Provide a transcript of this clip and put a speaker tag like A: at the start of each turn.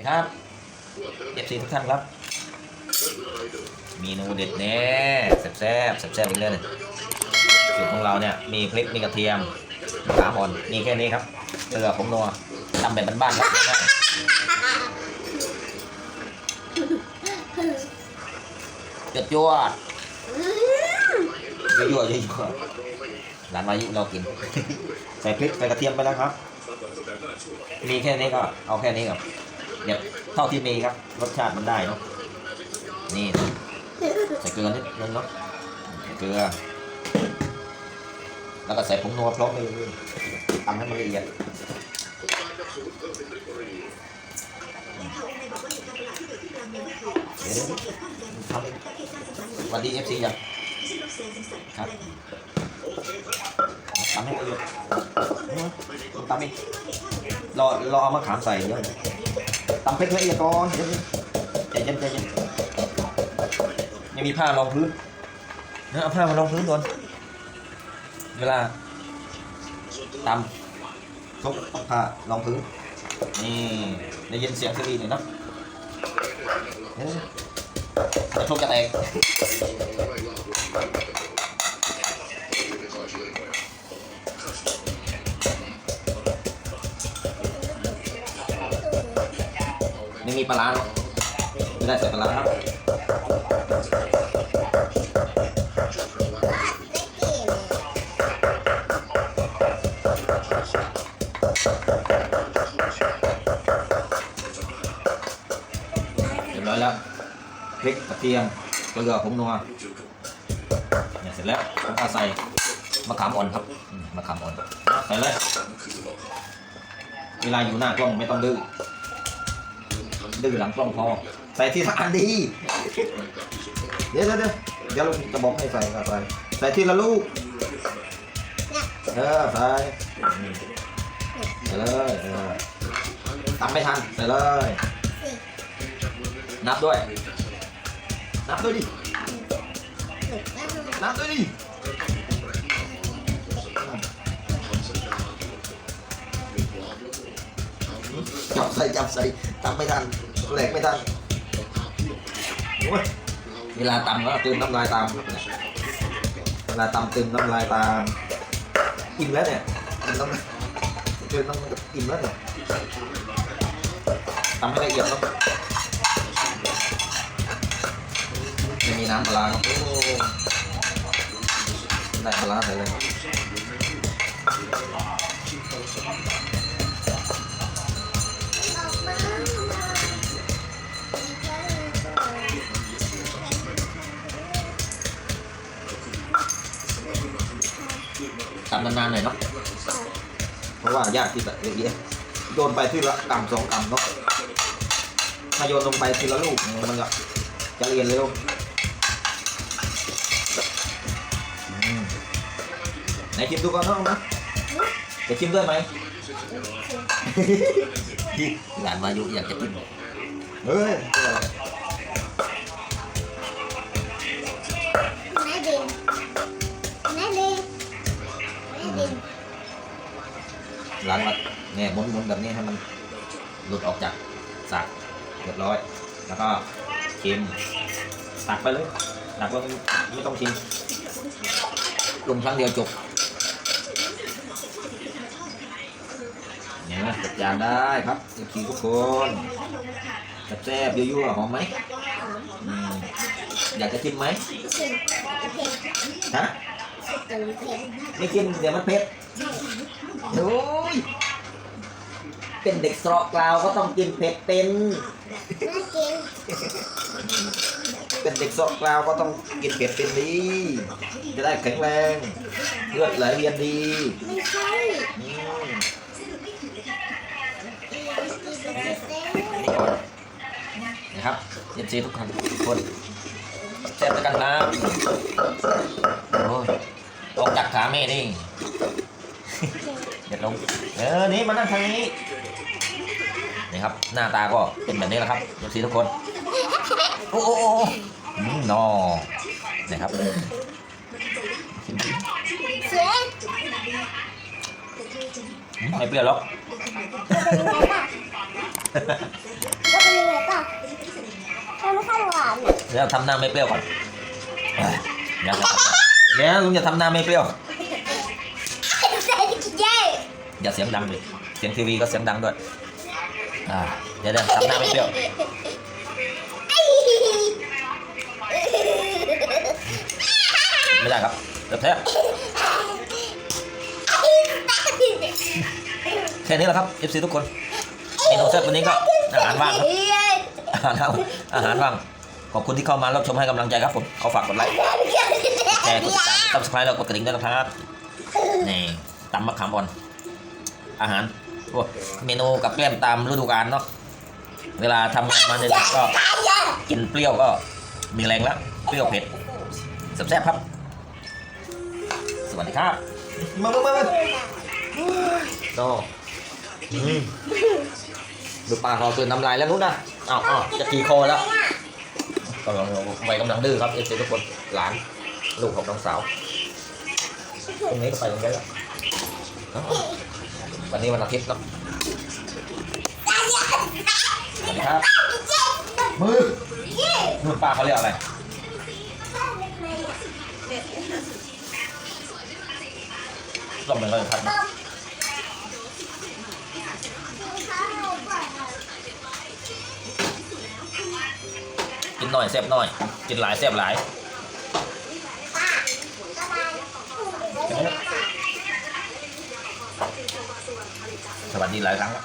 A: นะครับเอฟซีทุกท่านครับ เมนูเด็ดแน่แซ่บแซ่บๆแซ่บๆอีกเลยสูตรของเราเนี่ยมีพริกมีกระเทียมขามอ่อนมีแค่นี้ครับเกลือผงนัวทำแบบบ้านๆครับง่ายๆจดจวดยั่วยั่วๆหลานวายุเรากิน ใส่พริกใส่กระเทียมไปแล้วครับ มีแค่นี้ก็เอาแค่นี้ครับ เดี๋ยวเท่าที่มีครับ รสชาติมันได้เนาะนี่ใส่เกลือนิดนึงเนาะเกลือ แล้วก็ใส่ผงนัวพร้อมเลยทำให้มันละเอียดเดี๋ยวๆทำสวัสดีเอฟซียังครับทำให้ละเอียดทำอีกรอรอเอามะขามใส่เดี๋ยว ตำเพชรละเอียดก่อนเดี๋ยวใจเย็นใจเย็นยังมีผ้ารองพื้นเนอะเอาผ้ามารองพื้นก่อนเวลาตำเขาต้องผ้ารองพื้นนี่ได้ยินเสียงซีรีหน่อยนะเดี๋ยวเดี๋ยวทุกจะแตก ไม่มีปลาร้าเนอะไม่ได้ใส่ปลาร้าครับเรียบร้อยแล้วพริกกระเทียมเกลือผงนัวเนี่ยเสร็จแล้วผมก็ใส่มะขามอ่อนครับมะขามอ่อนใส่เลยเวลาอยู่หน้ากล้องไม่ต้องดื้อ ดื้อหลังกล้องพอใส่ทีละอันดี เดี๋ยวเดี๋ยวเดี๋ยวเดี๋ยวลุงจะบอกให้ใส่ก็ใส่ใส่ทีละลูกเออใส่ใส่เลยเออตำไม่ทันใส่เลย นับด้วย นับด้วยดินับด้วยดิจับใส่จับใส่ตำไม่ทัน แหลกไม่ทันโอ้ยเวลาตำก็ตื่นน้ำลายตามครับเนี่ยเวลาตำตื่นน้ำลายตามอิ่มแล้วเนี่ยตื่นน้ำตื่นน้ำอิ่มแล้วเนี่ยตำให้ละเอียดครับไม่มีน้ำปลาร้าครับโอ้ได้ปลาร้าใส่เลย นานๆหน่อยเนาะเพราะว่ายากที่แบบละเอียดโยนไปทีละกำสองกำเนาะถ้าโยนลงไปทีละลูกมันจะจะเรียนเร็วอืมไหนชิมดูก่อนเนาะนะจะชิมด้วยไหมหลานวายุอยากจะกินเฮ้ย
B: ดิน
A: หลานมาเนี่ยมุนๆแบบนี้ให้มันหลุดออกจากสากเรียบร้อย แล้วก็ชิมตักไปเลยตักไปไม่ต้องชิมลงครั้งเดียวจบเนี่ยจัดจานได้ครับเอฟซีทุกคนแซ่บยั่วๆหอมไหมอยากจะชิมไหมฮะ ไม่กินเดี๋ยวมันเผ็ดโอ้ยเป็นเด็กสระกลาวก็ต้องกินเผ็ดเป็น เป็นเด็กสระกลาวก็ต้องกินเผ็ดเป็นดีจะได้แข็งแรงเลือดไหลเวียนดี
B: ไม่ใช่นะ
A: ครับเย็นซีทุกคนทุกคนแซ่บด้วกันนะโอ้ย ออกจากขาแม่นี่เด็ดลงเออนี่มานั่งทางนี้นี่ครับ หน้าตาก็เป็นแบบนี้แหละครับเย็นซีทุกคน โอ้โอ้โอ้อืมนอนะครับ
B: เส้น
A: ไม่เปรี้ยวหรอก
B: ก็ก่อนนะ
A: เดี๋ยวทำหน้าไม่เปรี้ยวก่อนเอ้ยเดี๋ยวเดี๋ยวลุงจะทำหน้าไม่เปรี้ยว
B: ใส่กินเย้
A: อย่าเสียงดังดิเสียงทีวีก็เสียงดังด้วย อ่าเดี๋ยวเดี๋ยวทำหน้าไม่เปรี้ยว ไม่ได้ครับเดี๋ยวแท้แค่นี้แหละครับ FC ทุกคนเมนูแซ่บวันนี้ก็อาหารว่างครับอาหารว่างอาหารว่าง ขอบคุณที่เข้ามารับชมให้กำลังใจครับผมขอฝากกดไลค์แชร์กดติดตาม subscribe แล้วกดกระดิ่งด้วยนะครับนี่ตำมะขามอ่อน อาหารโอ้เมนูกับแกล้มตามฤดูกาลเนาะเวลาทำงานมาเนี่ยก็กินเปรี้ยวก็มีแรงแล้วเปรี้ยวเผ็ดแซ่บๆครับ สวัสดีครับ มามามามาโน่อืมดูปลาเขาตื่นน้ำลายแล้วนู้นนะอ้าวอ้าวจะขี่คอแล้วำลังวัยกำลังดื้อครับเอฟซีทุกคนหลานลูกของน้องสาวตรงนี้ก็ไปตรงนี้แล้วเอ้าวันนี้วันอาทิตย์เนาะสวัสดีครับมือนู่นป้าเขาเรียกอะไรลองไปเลยครับ หน่อยแซ่บหน่อย กินหลายแซ่บหลายสวัสดีหลายครั้งแล้ว